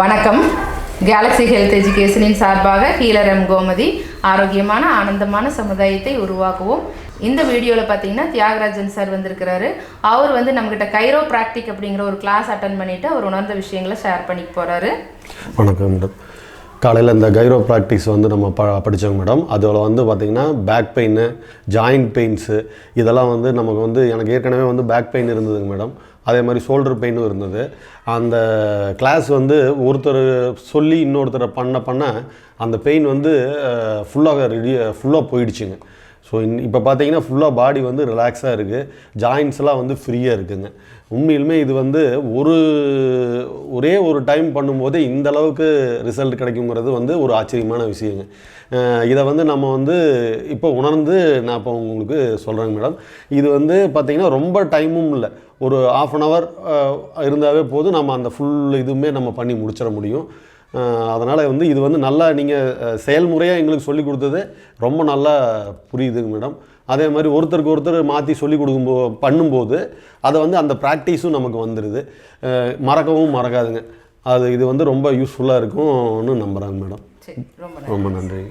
வணக்கம். Galaxy health எஜுகேஷனின் சார்பாக healer M Gomathi ஆரோக்கியமான ஆனந்தமான சமுதாயத்தை உருவாக்குவோம். இந்த வீடியோவில் பார்த்தீங்கன்னா தியாகராஜன் சார் வந்திருக்கிறாரு. அவர் வந்து நம்மக்கிட்ட கைரோ ப்ராக்டிக் அப்படிங்கிற ஒரு கிளாஸ் அட்டன் பண்ணிட்டு அவர் உணர்ந்த விஷயங்களை ஷேர் பண்ணிக்க போகிறாரு வணக்கம் மேடம் காலையில் இந்த கைரோ ப்ராக்டிஸ் வந்து நம்ம ப படித்தோங்க மேடம் அதில் வந்து பார்த்திங்கன்னா பேக் பெயின் ஜாயிண்ட் பெயின்ஸு இதெல்லாம் வந்து நமக்கு வந்து எனக்கு ஏற்கனவே வந்து பேக் பெயின் இருந்ததுங்க மேடம் அதே மாதிரி ஷோல்டர் பெயினும் இருந்தது. அந்த கிளாஸ் வந்து ஒருத்தர் சொல்லி இன்னொருத்தரை பண்ண பண்ண அந்த பெயின் வந்து ஃபுல்லாக ரெடி ஃபுல்லாக போயிடுச்சுங்க. ஸோ இன் இப்போ பார்த்தீங்கன்னா ஃபுல்லாக பாடி வந்து ரிலாக்ஸாக இருக்குது ஜாயின்ஸ்லாம் வந்து ஃப்ரீயாக இருக்குங்க. உண்மையிலுமே இது வந்து ஒரு ஒரே ஒரு டைம் பண்ணும்போதே இந்த அளவுக்கு ரிசல்ட் கிடைக்குங்கிறது வந்து ஒரு ஆச்சரியமான விஷயங்க. இதை வந்து நம்ம வந்து இப்போ உணர்ந்து நான் இப்போ உங்களுக்கு சொல்கிறேங்க மேடம் இது வந்து பார்த்திங்கன்னா ரொம்ப டைமும் இல்லை. ஒரு ஆஃப் அன் ஹவர் இருந்தாவே போதும். நம்ம அந்த ஃபுல் இதுவுமே நம்ம பண்ணி முடிச்சிட முடியும். அதனால் வந்து இது வந்து நல்லா நீங்கள் செயல்முறையாக எங்களுக்கு சொல்லி கொடுத்தது ரொம்ப நல்லா புரியுதுங்க மேடம். அதே மாதிரி ஒருத்தருக்கு ஒருத்தர் மாற்றி சொல்லி கொடுக்கும்போ பண்ணும்போது அதை வந்து அந்த ப்ராக்டிஸும் நமக்கு வந்துடுது மறக்கவும் மறக்காதுங்க. அது இது வந்து ரொம்ப யூஸ்ஃபுல்லாக இருக்கும்னு நம்புகிறாங்க மேடம். ரொம்ப நன்றி.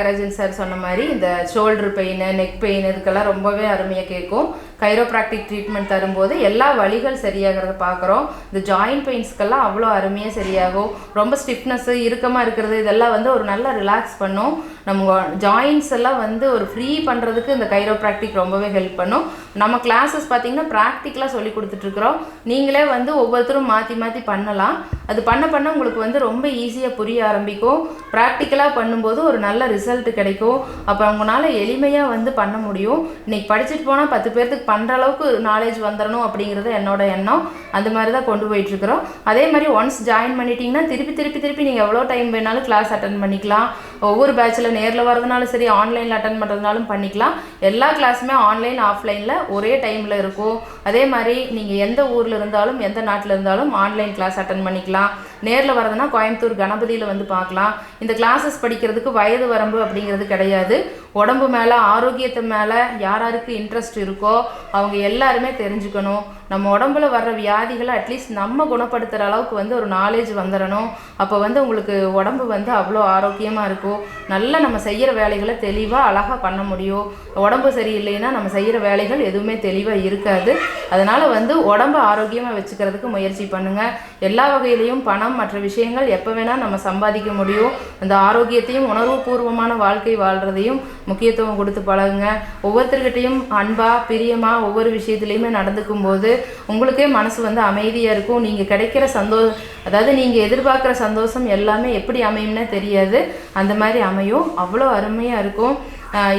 ரொம்ப சார் சொன்ன மாதிரி இந்த ஷோல்டர் பெயின் நெக் பெயின் இதுக்கெல்லாம் ரொம்பவே அருமையாக கேட்கும். கைரோப்ராக்டிக் ட்ரீட்மெண்ட் தரும்போது எல்லா வழிகள் சரியாகிறத பார்க்குறோம் இந்த ஜாயிண்ட் பெயின்ஸ்க்கெல்லாம் அவ்வளோ அருமையாக சரியாகும். ரொம்ப ஸ்டிஃப்னஸ்ஸு இறுக்கமாக இருக்கிறது இதெல்லாம் வந்து ஒரு நல்ல ரிலாக்ஸ் பண்ணும். நம்ம ஜாயின்ஸ் எல்லாம் வந்து ஒரு ஃப்ரீ பண்ணுறதுக்கு இந்த கைரோப்ராக்டிக் ரொம்பவே ஹெல்ப் பண்ணும். நம்ம கிளாஸஸ் பார்த்தீங்கன்னா ப்ராக்டிக்கலாக சொல்லி கொடுத்துட்ருக்குறோம் நீங்களே வந்து ஒவ்வொருத்தரும் மாற்றி மாற்றி பண்ணலாம். அது பண்ண பண்ண உங்களுக்கு வந்து ரொம்ப ஈஸியாக புரிய ஆரம்பிக்கும். ப்ராக்டிக்கலாக பண்ணும்போது ஒரு நல்ல ரிசல்ட் ரிசல்ட் கிடைக்கும் அப்போ உங்களால் எளிமையாக வந்து பண்ண முடியும். இன்றைக்கி படிச்சுட்டு போனால் பத்து பேர்த்துக்கு பண்ணுற அளவுக்கு நாலேஜ் வந்துடணும் அப்படிங்கிறது என்னோட எண்ணம். அந்த மாதிரி தான் கொண்டு போயிட்டுருக்குறோம். அதே மாதிரி ஒன்ஸ் ஜாயின் பண்ணிட்டீங்கன்னா திருப்பி திருப்பி திருப்பி நீங்கள் எவ்வளோ டைம் வேணாலும் கிளாஸ் அட்டன் பண்ணிக்கலாம். ஒவ்வொரு பேட்சில் நேரில் வரதுனாலும் சரி ஆன்லைனில் அட்டன் பண்ணுறதுனாலும் பண்ணிக்கலாம். எல்லா கிளாஸுமே ஆன்லைன் ஆஃப்லைனில் ஒரே டைமில் இருக்கும். அதே மாதிரி நீங்கள் எந்த ஊரில் இருந்தாலும் எந்த நாட்டில் இருந்தாலும் ஆன்லைன் கிளாஸ் அட்டன் பண்ணிக்கலாம். நேரில் வரதுனா கோயம்புத்தூர் கணபதியில் வந்து பார்க்கலாம். இந்த கிளாஸஸ் படிக்கிறதுக்கு வயது வரம்பு அப்படிங்கிறது கிடையாது. உடம்பு மேலே ஆரோக்கியத்து மேலே யார் யாருக்கு இன்ட்ரெஸ்ட் இருக்கோ அவங்க எல்லாருமே தெரிஞ்சுக்கணும். நம்ம உடம்புல வர்ற வியாதிகளை அட்லீஸ்ட் நம்ம குணப்படுத்துகிற அளவுக்கு வந்து ஒரு நாலேஜ் வந்துடணும் அப்போ வந்து உங்களுக்கு உடம்பு வந்து அவ்வளோ ஆரோக்கியமாக இருக்கும். நல்லா நம்ம செய்கிற வேலைகளை தெளிவாக அழகாக பண்ண முடியும். உடம்பு சரியில்லைன்னா நம்ம செய்கிற வேலைகள் எதுவுமே தெளிவாக இருக்காது. அதனால் வந்து உடம்பு ஆரோக்கியமாக வச்சுக்கிறதுக்கு முயற்சி பண்ணுங்கள் எல்லா வகையிலையும் பணம் மற்ற விஷயங்கள் எப்போ வேணால் நம்ம சம்பாதிக்க முடியும். அந்த ஆரோக்கியத்தையும் உணர்வுபூர்வமான வாழ்க்கை வாழ்கிறதையும் முக்கியத்துவம் கொடுத்து பழகுங்க. ஒவ்வொருத்தர்கிட்டையும் அன்பாக பிரியமாக ஒவ்வொரு விஷயத்துலையுமே நடந்துக்கும் போது உங்களுக்கே மனசு வந்து அமைதியாக இருக்கும். நீங்கள் கிடைக்கிற சந்தோஷம் அதாவது நீங்கள் எதிர்பார்க்குற சந்தோஷம் எல்லாமே எப்படி அமையும்னே தெரியாது. அந்த மாதிரி அமையும். அவ்வளோ அருமையாக இருக்கும்.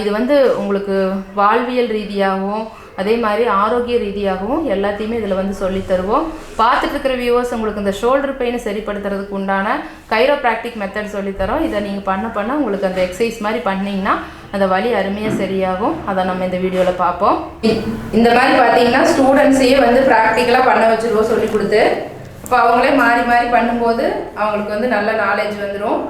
இது வந்து உங்களுக்கு வாழ்வியல் ரீதியாகவும் அதே மாதிரி ஆரோக்கிய ரீதியாகவும் எல்லாத்தையுமே இதில் வந்து சொல்லித் தருவோம். பார்த்துட்டு இருக்கிற வியூவர்ஸ் உங்களுக்கு இந்த ஷோல்டர் பெயினை சரிப்படுத்துறதுக்கு உண்டான கைரோ ப்ராக்டிக் மெத்தட் சொல்லித்தரோம் இதை நீங்கள் பண்ண பண்ண உங்களுக்கு அந்த எக்ஸசைஸ் மாதிரி பண்ணிங்கன்னா அந்த வலி அருமையாக சரியாகும். அதை நம்ம இந்த வீடியோவில் பார்ப்போம். இந்த மாதிரி பார்த்தீங்கன்னா ஸ்டூடெண்ட்ஸையே வந்து ப்ராக்டிக்கலாக பண்ண வச்சுருவோம் சொல்லி கொடுத்து. அப்போ அவங்களே மாறி மாறி பண்ணும்போது அவங்களுக்கு வந்து நல்ல நாலேஜ் வந்துடும்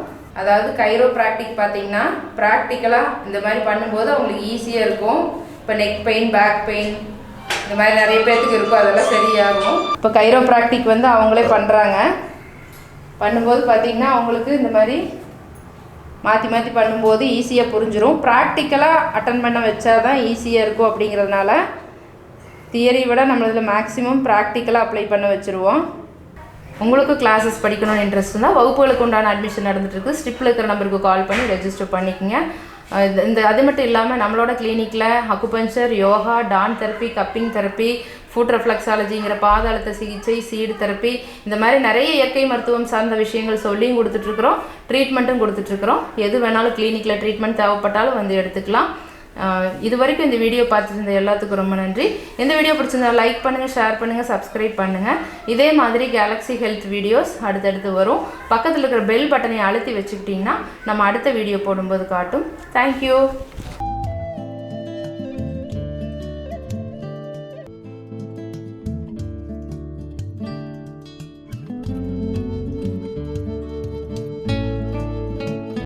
அதாவது கைரோ ப்ராக்டிக் பார்த்தீங்கன்னா ப்ராக்டிக்கலாக இந்த மாதிரி பண்ணும்போது அவங்களுக்கு ஈஸியாக இருக்கும். இப்போ நெக் பெயின் பேக் பெயின் இந்த மாதிரி நிறைய பேர்த்துக்கு இருக்கும் அதெல்லாம் சரியாகும். இப்போ கைரோ ப்ராக்டிக் வந்து அவங்களே பண்ணுறாங்க பண்ணும்போது பார்த்தீங்கன்னா அவங்களுக்கு இந்த மாதிரி மாற்றி மாற்றி பண்ணும்போது ஈஸியாக புரிஞ்சிடும் ப்ராக்டிக்கலாக அட்டன் பண்ண வச்சா தான் ஈஸியாக இருக்கும் அப்படிங்கிறதுனால தியரி விட நம்ம இதில் மேக்ஸிமம் ப்ராக்டிக்கலாக அப்ளை பண்ண வச்சுருவோம். உங்களுக்கு கிளாஸஸ் படிக்கணும்னு இன்ட்ரெஸ்ட் இருந்தால் வகுப்புகளுக்கு உண்டான அட்மிஷன் நடந்துட்டு ஸ்ட்ரிப்பில் ஸ்டிப்பில் இருக்கிற நம்பருக்கு கால் பண்ணி ரெஜிஸ்டர் பண்ணிக்கோங்க. இந்த- இந்த அது மட்டும் இல்லாமல் நம்மளோட கிளினிக்கில் அக்குபஞ்சர் யோகா டான் தெரப்பி கப்பிங் தெரப்பி ஃபுட் ரெஃப்ளெக்ஸாலஜிங்கிற பாத சிகிச்சை சீடு தெரப்பி இந்த மாதிரி நிறைய இயற்கை மருத்துவம் சார்ந்த விஷயங்கள் சொல்லியும் கொடுத்துட்ருக்குறோம் ட்ரீட்மெண்ட்டும் கொடுத்துட்ருக்குறோம் எது வேணாலும் கிளினிக்கில் ட்ரீட்மெண்ட் தேவைப்பட்டாலும் வந்து எடுத்துக்கலாம். இது வரைக்கும் இந்த வீடியோ பார்த்துருந்த எல்லாத்துக்கும் ரொம்ப நன்றி. இந்த வீடியோ பிடிச்சிருந்தா லைக் பண்ணுங்கள் ஷேர் பண்ணுங்கள் சப்ஸ்கிரைப் பண்ணுங்கள் இதே மாதிரி கேலக்ஸி ஹெல்த் வீடியோஸ் அடுத்தடுத்து வரும். பக்கத்தில் இருக்கிற பெல் பட்டனை அழுத்தி வச்சுக்கிட்டிங்கன்னா நம்ம அடுத்த வீடியோ போடும்போது காட்டும். தேங்க்யூ